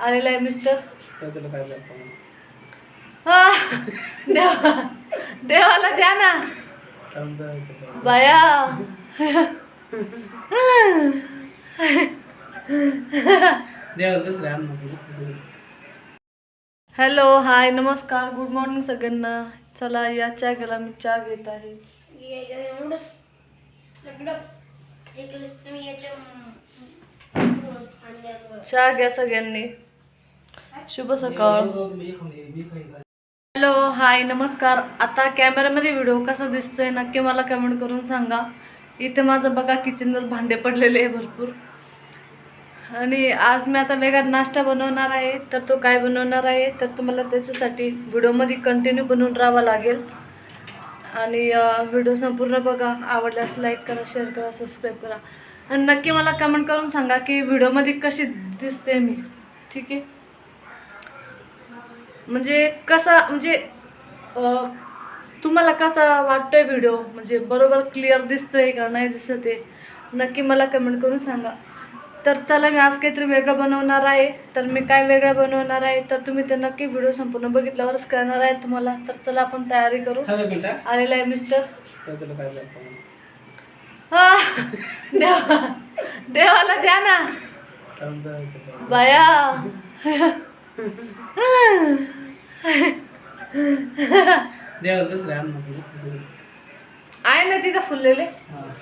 आलेला आहे मिस्टर. तुला काय दाखवू? हा. देवा. देवाला द्या ना. बाया. हॅलो हाय नमस्कार. गुड मॉर्निंग सगळ्यांना. चला या चहा गेला मी चहा घेत आहे. चहा घ्या सगळ्यांनी. शुभ सकाळ. हॅलो हाय नमस्कार. आता कॅमेऱ्यामध्ये व्हिडिओ कसा दिसतोय नक्की मला कमेंट करून सांगा. इथे माझं बघा किचनवर भांडे पडलेले आहे भरपूर. आणि आज मी आता वेगळा नाश्ता बनवणार आहे. तर तो काय बनवणार आहे? तर तुम्हाला त्याच्यासाठी व्हिडिओमध्ये कंटिन्यू बनवून राहावं लागेल. आणि व्हिडिओ संपूर्ण बघा. आवडल्यास लाईक करा शेअर करा सबस्क्राईब करा. आणि नक्की मला कमेंट करून सांगा की व्हिडिओमध्ये कशी दिसते मी. ठीक आहे? म्हणजे कसा म्हणजे तुम्हाला कसा वाटतोय व्हिडिओ? म्हणजे बरोबर क्लिअर दिसतोय का नाही दिसत आहे नक्की मला कमेंट करून सांगा. तर चला मी आज काहीतरी वेगळं बनवणार आहे. तर मी काय वेगळं बनवणार आहे? तर तुम्ही ते नक्की व्हिडिओ संपूर्ण बघितल्यावरच कळणार आहे तुम्हाला. तर चला आपण तयारी करू. आलेला आहे मिस्टर. देवा. देवाला द्या ना. बाया. आहे ना तिथं फुललेले.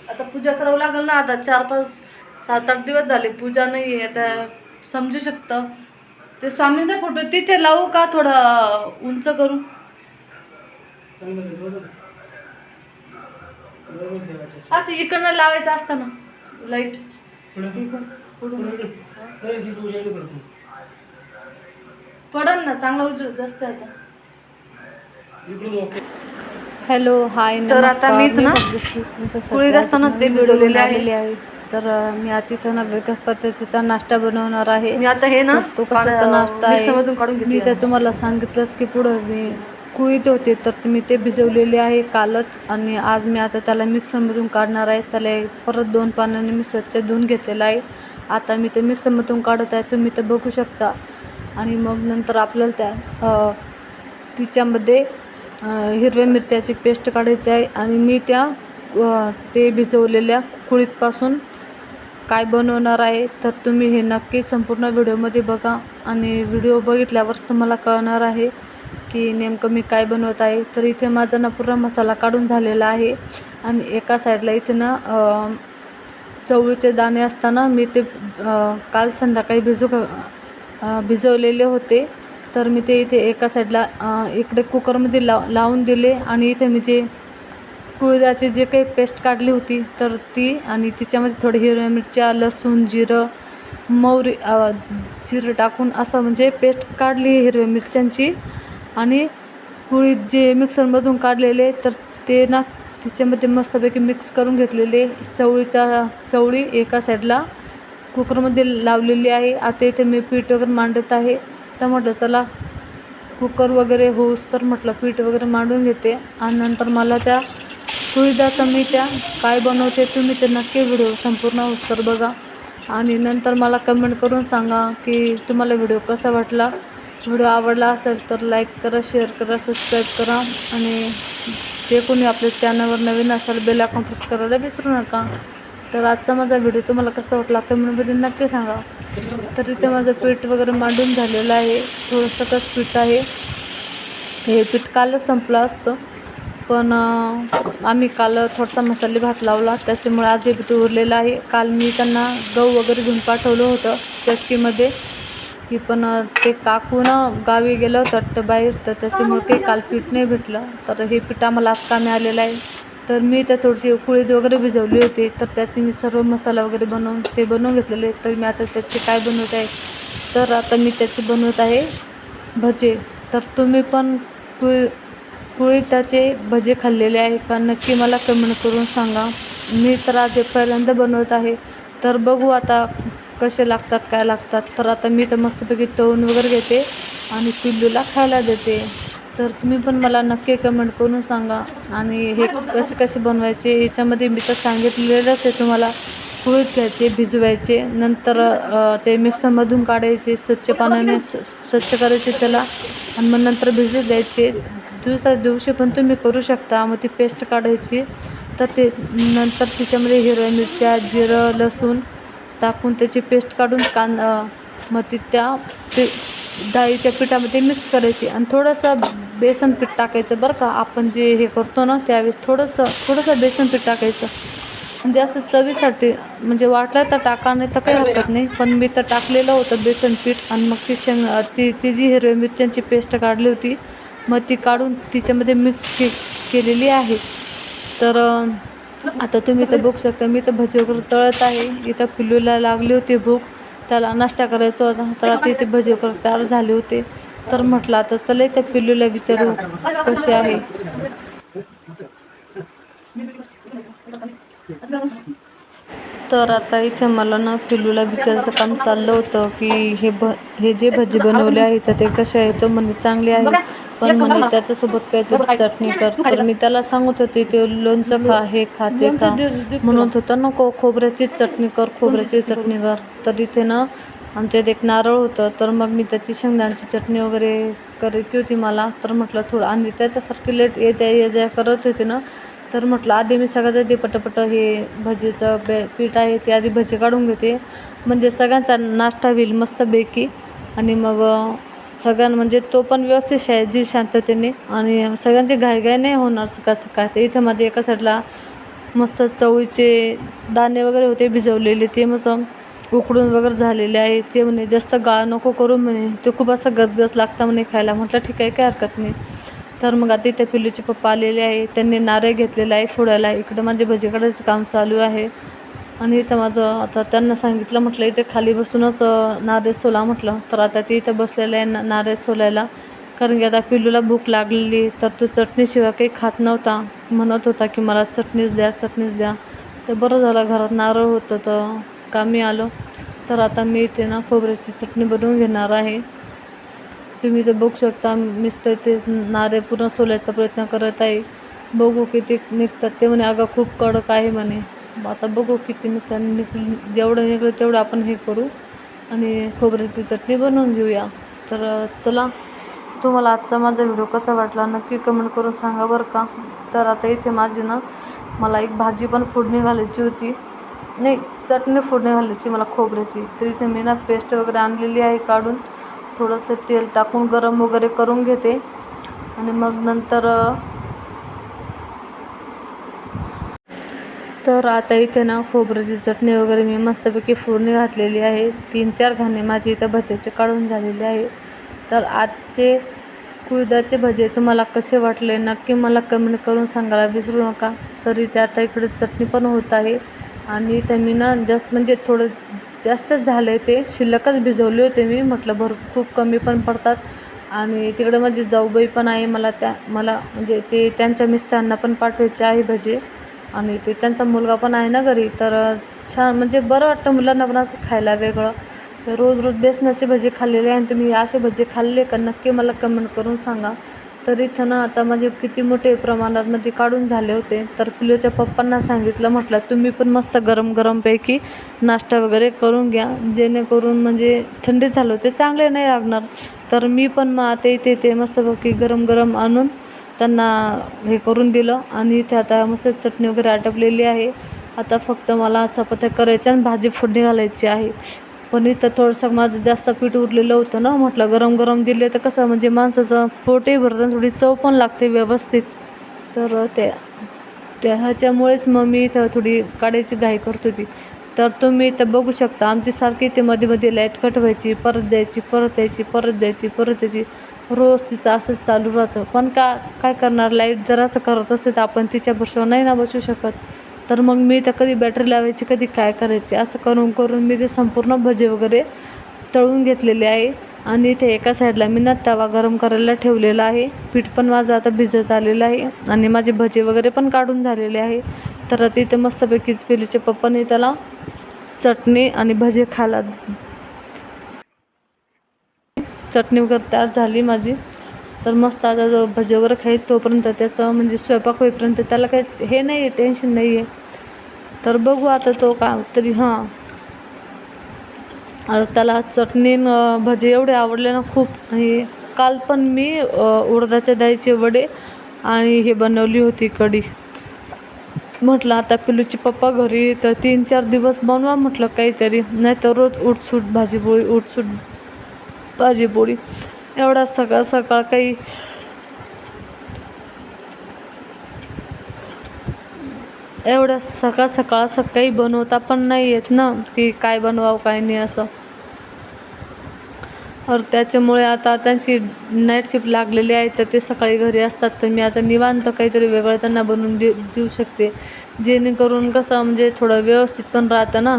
आता पूजा करावं लागेल ना आता चार पाच सात आठ दिवस झाले पूजा नाही आहे आता समजू शकतं. ते स्वामींचा फोटो तिथे लावू का थोडं उंच करू चांगलं आहे, बरोबर. बरोबर देवाच्या. असं इकडनं लावायचं असतं ना लाइट पुढं. पुढं. पुढं. पडन ना चांगला उजळ जास्त आता हॅलो हाय तर आता मी ना कुळीत असताना ते भिजवलेले आहे. आलेले आहे तर मी आजचा ना वेगळ्याच पद्धतीचा नाश्ता बनवणार आहे मी आता हे ना तो कशाचा नाश्ता आहे मी तर तुम्हाला सांगितलंच की पुढं मी कुळीत होते तर तुम्ही ते भिजवलेले आहे कालच. आणि आज मी आता त्याला मिक्सरमधून काढणार आहे. त्याला परत दोन पाण्याने मी स्वच्छ धुवून घेतलेलं आहे. आता मी ते मिक्सरमधून काढत आहे. तुम्ही ते बघू शकता. आणि मग नंतर आपल्याला त्या तिच्यामध्ये हिरव्या मिरच्याची पेस्ट काढायची आहे. आणि मी त्या ते भिजवलेल्या कुळीतपासून काय बनवणार आहे तर तुम्ही हे नक्की संपूर्ण व्हिडिओमध्ये बघा. आणि व्हिडिओ बघितल्यावरच तुम्हाला कळणार आहे. की नेमकं मी काय बनवत आहे. तर इथे माझा ना पूर्ण मसाला काढून झालेला आहे. आणि एका साईडला इथे ना चवळीचे दाणे असताना मी ते काल संध्याकाळी भिजू भिजवलेले होते. तर मी ते इथे एका साईडला इकडे कुकरमध्ये लाव लावून दिले. आणि इथे मी जे कुळदाची जे काही पेस्ट काढली होती तर ती आणि तिच्यामध्ये थोडी हिरव्या मिरच्या लसूण जिरं मोहरी जिरं टाकून असं म्हणजे पेस्ट काढली हिरव्या मिरच्यांची. आणि कुळीत जे मिक्सरमधून काढलेले तर ते ना त्याच्यामध्ये मस्तपैकी मिक्स करून घेतलेले चवळीचा चवळी एका साईडला कुकरमध्ये लावलेली आहे. आता इथे मी पीठ वगैरे मांडत आहे. तर म्हटलं चला कुकर वगैरे होऊस तर म्हटलं पीठ वगैरे मांडून घेते. आणि नंतर मला त्या सुविधाचं मी त्या काय बनवते तुम्ही ते नक्की व्हिडिओ संपूर्ण उत्तर बघा. आणि नंतर मला कमेंट करून सांगा की तुम्हाला व्हिडिओ कसा वाटला? व्हिडिओ आवडला असेल तर लाईक करा शेअर करा सबस्क्राईब करा. आणि जे कोणी आपल्या चॅनलवर नवीन असाल बेल आयकॉन प्रेस करायला विसरू नका. तर आजचा माझा व्हिडिओ तुम्हाला कसा वाटला कमेंटमध्ये नक्की सांगा. तर इथे माझं पीठ वगैरे मांडून झालेलं आहे. थोडंसंच पीठ आहे हे पीठ कालच संपलं असतं. पण आम्ही काल थोडासा मसाले भात लावला. त्याच्यामुळे आज हे पीठ उरलेलं आहे. काल मी त्यांना गहू वगैरे घेऊन पाठवलं होतं चक्कीमध्ये. की पण ते काकू ना गावी गेलं होतं वाटतं बाहेर तर त्याच्यामुळे काही काल पीठ नाही भेटलं. तर हे पीठ आम्हाला आत्ता मिळालेलं आहे. तर मी त्या थोडीशी कुळीत वगैरे भिजवली होती. तर त्याचे मी सर्व मसाला वगैरे बनवून ते बनवून घेतलेले तर मी आता त्याचे काय बनवत आहे? तर आता मी त्याचे बनवत आहे भजे. तर तुम्ही पण कुळी त्याचे भजे खाल्लेले आहे. का नक्की मला कमेंट करून सांगा. मी तर आज पहिल्यांदा बनवत आहे. तर बघू आता कसे लागतात काय लागतात तर आता मी तर मस्तपैकी तळून वगैरे घेते आणि पिल्लूला खायला देते. तर तुम्ही पण मला नक्की कमेंट करून सांगा आणि हे कसे कसे बनवायचे याच्यामध्ये मी तर सांगितलेलंच आहे तुम्हाला. कुळीत घ्यायचे भिजवायचे नंतर ते मिक्सरमधून काढायचे स्वच्छ पाण्याने स्व- स्वच्छ करायचे त्याला आणि मग नंतर भिजू द्यायचे. दुसऱ्या दिवशी पण तुम्ही करू शकता मग ती पेस्ट काढायची. तर ते नंतर तिच्यामध्ये हिरव्या मिरच्या जिरं लसूण टाकून त्याची पेस्ट काढून कां अ, मग ती त्या ते डाळीच्या पिठामध्ये मिक्स करायची. आणि थोडंसं बेसन पीठ टाकायचं बरं का. आपण जे हे करतो ना त्यावेळेस थोडंसं थोडंसं बेसन पीठ टाकायचं. म्हणजे असं चवीसाठी म्हणजे वाटलं तर टाका नाही तर काही हरकत नाही. पण मी तर टाकलेलं होतं बेसन पीठ. आणि मग ती शेंग ती ती जी हिरव्या मिरच्यांची पेस्ट काढली होती मग ती काढून तिच्यामध्ये मिक्स के केलेली आहे. तर आता तुम्ही तर बघू शकता मी तर भजी वगैरे तळत आहे. इथं पिल्लूला लागली होती भूक. त्याला नाश्ता करायचा होता. तर आता इथे भजी वगैरे तयार झाले होते. तर म्हटलं आता चला त्या पिल्लूला विचारू कसे आहे. तर आता इथे मला ना पिल्लूला विचारायचं काम चाललं होतं की हे भ हे जे भजी बनवले आहे तर ते कसे आहे? तो म्हणजे चांगले आहे. पण म्हणजे त्याच्यासोबत काहीतरी चटणी कर. तर मी त्याला सांगत होते ते लोणचं खा हे खा ते खा. म्हणत होतं नको खोबऱ्याचीच चटणी कर खोबऱ्याची चटणी कर तर इथे ना आमच्यात एक नारळ होतं. तर मग मी त्याची शेंगदाण्याची चटणी वगैरे करायची होती मला. तर म्हटलं थोडं आणि त्याच्यासारखी लेट ये जा ये जा करत होते ना. तर म्हटलं आधी मी सगळ्यात आधी पटपट हे भजीचं बे पीठ आहे ते आधी भजी काढून घेते. म्हणजे सगळ्यांचा नाश्ता होईल मस्तपैकी. आणि मग सगळ्यां म्हणजे तो पण व्यवस्थित शाळेत शांततेने आणि सगळ्यांची घाईघाई नाही होणार सकाळ सकाळ. ते इथं माझ्या एका साईडला मस्त चवळीचे दाणे वगैरे होते भिजवलेले ते मस्त उकडून वगैरे झालेले आहे. ते म्हणे जास्त गाळ नको करू म्हणे. ते खूप असं गदगस लागतं म्हणे खायला. म्हटलं ठीक आहे काय हरकत नाही. तर मग आता इथे पिल्लूचे पप्पा आलेले आहे. त्यांनी नारळ घेतलेला आहे फोडायला. इकडं माझे भजीकडेच काम चालू आहे. आणि इथं माझं आता त्यांना सांगितलं म्हटलं इथे खाली बसूनच अं, नारळ सोला म्हटलं. तर आता ते इथं बसलेलं आहे ना नारळ सोलायला. कारण की आता पिल्लूला भूक लागलेली तर तो चटणीशिवाय काही खात नव्हता. म्हणत होता की मला चटणीच द्या चटणीच द्या. तर बरं झालं घरात नारळ होतं तर कामी आलो. तर आता मी इथे ना खोबऱ्याची चटणी बनवून घेणार आहे. तुम्ही तर बघू शकता मिस्टर ते नारे पूर्ण सोलायचा प्रयत्न करत आहे. बघू किती निघतात ते म्हणे. अगं खूप कडक आहे म्हणे. आता बघू किती निघतात निघ जेवढं निघलं तेवढं आपण हे करू. आणि खोबऱ्याची चटणी बनवून घेऊया. तर चला. तुम्हाला आजचा माझा व्हिडिओ कसा वाटला नक्की कमेंट करून सांगा बरं का. तर आता इथे माझी ना मला एक भाजी पण फोडणी घालायची होती. नाही चटणी फोडणी घालायची मला खोबऱ्याची. तर इथे मी ना पेस्ट वगैरे आणलेली आहे काढून. थोडंसं तेल टाकून गरम वगैरे करून घेते. आणि मग नंतर तर आता इथे ना खोबऱ्याची चटणी वगैरे मी मस्तपैकी फोडणी घातलेली आहे. तीन चार घाणे माझी इथं भज्याचे काढून झालेले आहे. तर आजचे कुळदाचे भजे तुम्हाला कसे वाटले नक्की मला कमेंट करून सांगायला विसरू नका. तरी ते आता इकडे चटणी पण होत आहे. आणि इथे मी ना जास्त म्हणजे थोडं जास्तच झालं ते. शिल्लकच भिजवले होते मी. म्हटलं भर खूप कमी पण पडतात. आणि तिकडे माझी जाऊबाई पण आहे. मला त्या मला म्हणजे ते त्यांच्या मिस्टरांना पण पाठवायचे आहे भजे. आणि ते त्यांचा मुलगा पण आहे ना घरी तर छान म्हणजे बरं वाटतं मुलांना पण असं खायला वेगळं. तर रोज रोज बेसनाचे भजे खाल्लेले आहे आणि तुम्ही असे भजे खाल्ले का नक्की मला कमेंट करून सांगा. तर इथं ना आता माझे किती मोठे प्रमाणात मध्ये काढून झाले होते. तर पिलोच्या पप्पांना सांगितलं म्हटलं तुम्ही पण मस्त गरम गरमपैकी नाश्ता वगैरे करून घ्या. जेणेकरून म्हणजे थंडी झालं होते चांगले नाही लागणार. तर मी पण मग आता इथे ते मस्तपैकी गरम गरम आणून त्यांना हे करून दिलं आणि इथे आता मस्त चटणी वगैरे आटपलेली आहे. आता फक्त मला चपात्या करायच्या आणि भाजी फोडणी घालायची आहे. पण इथं थोडंसं माझं जास्त पीठ उरलेलं होतं ना म्हटलं गरम गरम दिले तर कसं म्हणजे माणसाचं पोटही भरतं आणि थोडी चव पण लागते व्यवस्थित. तर त्या त्या ह्याच्यामुळेच मग मी इथं थोडी काढायची घाई करत होती. तर तुम्ही इथं बघू शकता आमची सारखी इथे मध्ये मध्ये लाइट कट व्हायची परत द्यायची परत यायची परत द्यायची परत यायची. रोज तिचं असंच चालू राहतं. पण का काय करणार? लाइट जर असं करत असते तर आपण तिच्या बरोबर नाही ना बसू शकत. तर मग मी तर कधी बॅटरी लावायची कधी काय करायची? असं करून करून मी ते संपूर्ण भजे वगैरे तळून घेतलेले आहे. आणि इथे एका साईडला मी ना तवा गरम करायला ठेवलेला आहे. पीठ पण माझं आता भिजत आलेलं आहे. आणि माझे भजे वगैरे पण काढून झालेले आहे. तर आता इथे मस्तपैकी पेलीच्या पप्पाने त्याला चटणी आणि भजे खायला. चटणी वगैरे तयार झाली माझी. तर मस्त आता जो भजी वगैरे खाईल तोपर्यंत त्याचं म्हणजे स्वयंपाक होईपर्यंत त्याला काही हे नाही आहे टेन्शन नाही आहे तर बघू आता तो का तरी हां. आणि त्याला चटणी भजे एवढे आवडले ना खूप. आणि काल पण मी उडदाच्या डाळीचे वडे आणि हे बनवली होती कढी. म्हटलं आता पिलूची पप्पा घरी तर तीन चार दिवस बनवा म्हटलं काहीतरी. नाही तर रोज उठसूट भाजीपोळी उठसूट भाजीपोळी. एवढा सकाळ सकाळ काही एवढ्या सकाळ सकाळ सकाळी बनवता पण नाही येत ना की काय बनवावं काय नाही असं. और त्याच्यामुळे आता त्यांची नाईट शिफ्ट लागलेली आहे तर ते सकाळी घरी असतात. तर मी आता निवांत काहीतरी वेगळं त्यांना बनवून दे देऊ शकते. जेणेकरून कसं म्हणजे थोडं व्यवस्थित पण राहतं ना.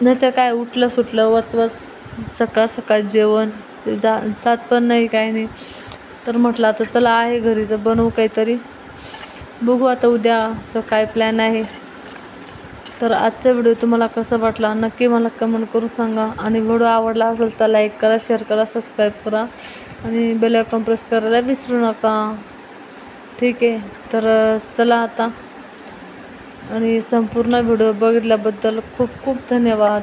नाहीतर काय उठलं सुटलं वचवच सकाळ सकाळ जेवण ते जा जात पण नाही काय नाही. तर म्हटलं आता चला आहे घरी तर बनवू काहीतरी. बघू आता उद्याचं काय प्लॅन आहे. तर आजचा व्हिडिओ तुम्हाला कसा वाटला नक्की मला कमेंट करून सांगा. आणि व्हिडिओ आवडला असेल तर लाईक करा शेअर करा सबस्क्राईब करा. आणि बेल आयकॉन प्रेस करायला विसरू नका. ठीक आहे तर चला आता. आणि संपूर्ण व्हिडिओ बघितल्याबद्दल खूप खूप धन्यवाद.